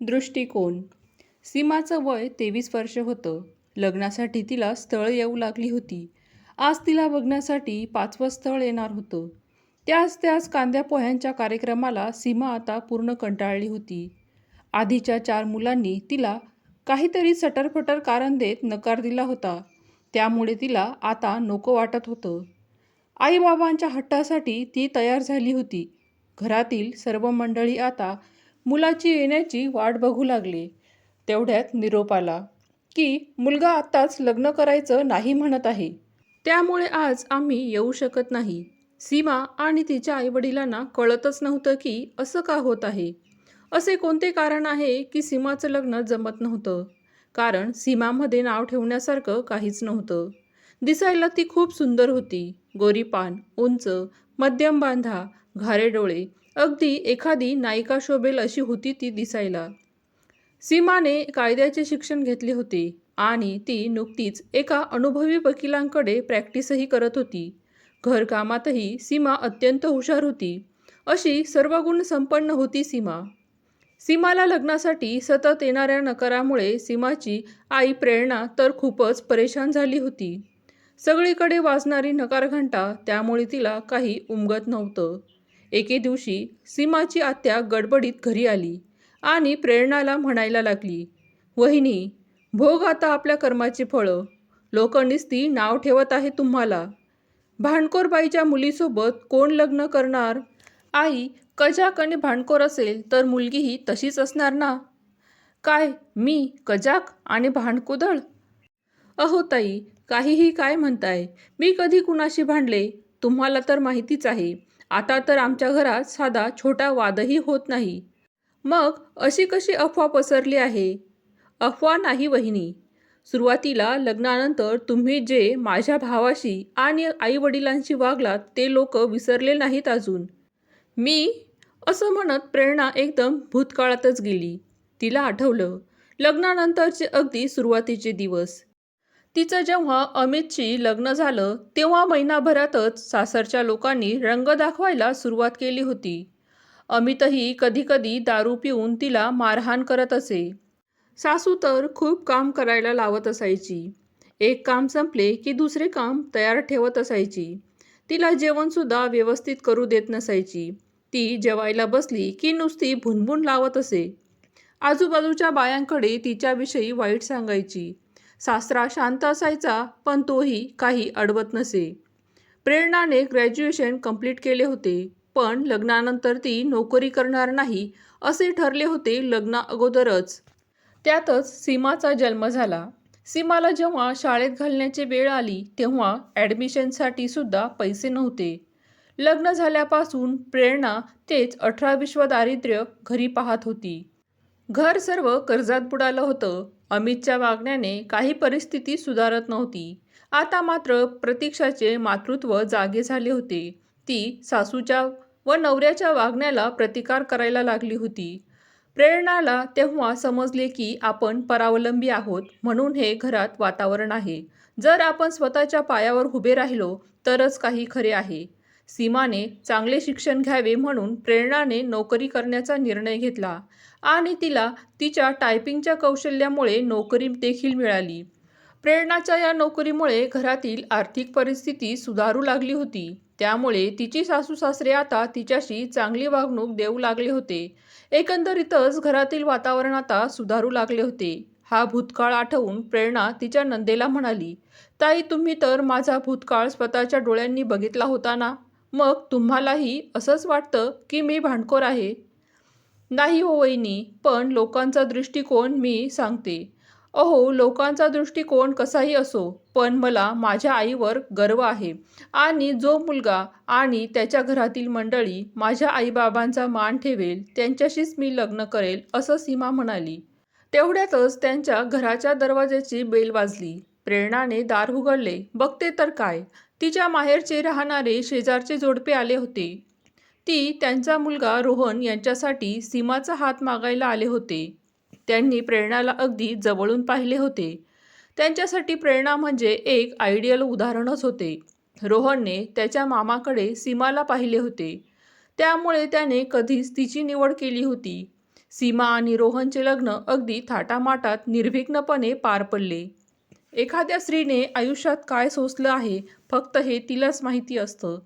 दृष्टिकोन. सीमाचं वय तेवीस वर्ष होतं. लग्नासाठी तिला स्थळ येऊ लागली होती. आज तिला बघण्यासाठी पाचवं स्थळ येणार होतं. त्याच त्याच कांद्या पोह्यांच्या कार्यक्रमाला सीमा आता पूर्ण कंटाळली होती. आधीच्या चार मुलांनी तिला काहीतरी सटरफटर कारण देत नकार दिला होता. त्यामुळे तिला आता नको वाटत होतं. आईबाबांच्या हट्टासाठी ती तयार झाली होती. घरातील सर्व मंडळी आता मुलाची येण्याची वाट बघू लागली. तेवढ्यात निरोप आला की मुलगा आत्ताच लग्न करायचं नाही म्हणत आहे. त्यामुळे आज आम्ही येऊ शकत नाही. सीमा आणि तिच्या आईवडिलांना कळतच नव्हतं की असं का होत आहे. असे कोणते कारण आहे की सीमाचं लग्न जमत नव्हतं? कारण सीमामध्ये नाव ठेवण्यासारखं काहीच नव्हतं. दिसायला ती खूप सुंदर होती. गोरीपान उंच मध्यम बांधा घारे डोळे अगदी एखादी नायिका शोभेल अशी होती ती दिसायला. सीमाने कायद्याचे शिक्षण घेतले होते आणि ती नुकतीच एका अनुभवी वकिलांकडे प्रॅक्टिसही करत होती. घरकामातही सीमा अत्यंत हुशार होती. अशी सर्व गुण संपन्न होती सीमा. सीमाला लग्नासाठी सतत येणाऱ्या नकारामुळे सीमाची आई प्रेरणा तर खूपच परेशान झाली होती. सगळीकडे वाजणारी नकारघंटा त्यामुळे तिला काही उमगत नव्हतं. एके दिवशी सीमाची आत्या गडबडीत घरी आली आणि प्रेरणाला म्हणायला लागली वहिनी भोग आता आपल्या कर्माची फळं. लोक ती नाव ठेवत आहे तुम्हाला. भांडकोरबाईच्या मुलीसोबत कोण लग्न करणार? आई कजाक आणि भांडकोर असेल तर मुलगीही तशीच असणार ना? काय मी कजाक आणि भांडकुदळ? अहो ताई काहीही काय म्हणताय. मी कधी कुणाशी भांडले? तुम्हाला तर माहितीच आहे. आता तर आमच्या घरात साधा छोटा वादही होत नाही. मग अशी कशी अफवा पसरली आहे? अफवा नाही वहिनी. सुरुवातीला लग्नानंतर तुम्ही जे माझ्या भावाशी आणि आईवडिलांशी वागलात ते लोक विसरले नाहीत अजून. मी असं म्हणत प्रेरणा एकदम भूतकाळातच गेली. तिला आठवलं लग्नानंतरचे अगदी सुरुवातीचे दिवस. तिचं जेव्हा अमितशी लग्न झालं तेव्हा महिनाभरातच सासरच्या लोकांनी रंग दाखवायला सुरुवात केली होती. अमितही कधीकधी दारू पिऊन तिला मारहाण करत असे. सासू तर खूप काम करायला लावत असायची. एक काम संपले की दुसरे काम तयार ठेवत असायची. तिला जेवणसुद्धा व्यवस्थित करू देत नसायची. ती जेवायला बसली की नुसती भुनभुन लावत असे. आजूबाजूच्या बायांकडे तिच्याविषयी वाईट सांगायची. सासरा शांत असायचा पण तोही काही अडवत नसे. प्रेरणाने ग्रॅज्युएशन कंप्लीट केले होते पण लग्नानंतर ती नोकरी करणार नाही असे ठरले होते लग्ना अगोदरच. त्यातच सीमाचा जन्म झाला. सीमाला जेव्हा शाळेत घालण्याची वेळ आली तेव्हा ॲडमिशनसाठी सुद्धा पैसे नव्हते. लग्न झाल्यापासून प्रेरणा तेच अठरा विश्व दारिद्र्य घरी पाहत होती. घर सर्व कर्जात बुडालं होतं. अमितच्या वागण्याने काही परिस्थिती सुधारत नव्हती. आता मात्र प्रतीक्षाचे मातृत्व जागे झाले होते. ती सासूच्या व नवऱ्याच्या वागण्याला प्रतिकार करायला लागली होती. प्रेरणाला तेव्हा समजले की आपण परावलंबी आहोत म्हणून हे घरात वातावरण आहे. जर आपण स्वतःच्या पायावर उभे राहिलो तरच काही खरे आहे. सीमाने चांगले शिक्षण घ्यावे म्हणून प्रेरणाने नोकरी करण्याचा निर्णय घेतला आणि तिला तिच्या टायपिंगच्या कौशल्यामुळे नोकरी देखील मिळाली. प्रेरणाच्या या नोकरीमुळे घरातील आर्थिक परिस्थिती सुधारू लागली होती. त्यामुळे तिची सासू सासरे आता तिच्याशी चांगली वागणूक देऊ लागले होते. एकंदरीतच घरातील वातावरण आता सुधारू लागले होते. हा भूतकाळ आठवून प्रेरणा तिच्या नंदेला म्हणाली ताई तुम्ही तर माझा भूतकाळ स्वतःच्या डोळ्यांनी बघितला होता ना? मग तुम्हालाही असंच वाटतं की मी भांडखोर आहे? नाही हो वहिनी पण लोकांचा दृष्टिकोन मी सांगते. अहो लोकांचा दृष्टिकोन कसाही असो पण मला माझ्या आईवर गर्व आहे. आणि जो मुलगा आणि त्याच्या घरातील मंडळी माझ्या आईबाबांचा मान ठेवेल त्यांच्याशीच मी लग्न करेल असं सीमा म्हणाली. तेवढ्यातच त्यांच्या घराच्या दरवाज्याची बेल वाजली. प्रेरणाने दार उघडले. बघते तर काय? तिच्या माहेरचे राहणारे शेजारचे जोडपे आले होते. ती त्यांचा मुलगा रोहन यांच्यासाठी सीमाचा हात मागायला आले होते. त्यांनी प्रेरणाला अगदी जवळून पाहिले होते. त्यांच्यासाठी प्रेरणा म्हणजे एक आयडियल उदाहरणच होते. रोहनने त्याच्या मामाकडे सीमाला पाहिले होते. त्यामुळे त्याने कधीच तिची निवड केली होती. सीमा आणि रोहनचे लग्न अगदी थाटामाटात निर्विघ्नपणे पार पडले. एखाद्या स्त्रीने आयुष्यात काय सोसलं आहे फक्त हे तिलाच माहिती असतं.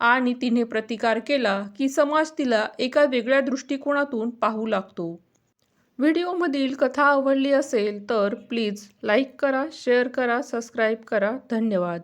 आणि तिने प्रतिकार केला की समाज तिला एका वेगळ्या दृष्टिकोनातून पाहू लागतो. व्हिडिओमधील कथा आवडली असेल तर प्लीज लाईक करा शेअर करा सबस्क्राईब करा. धन्यवाद.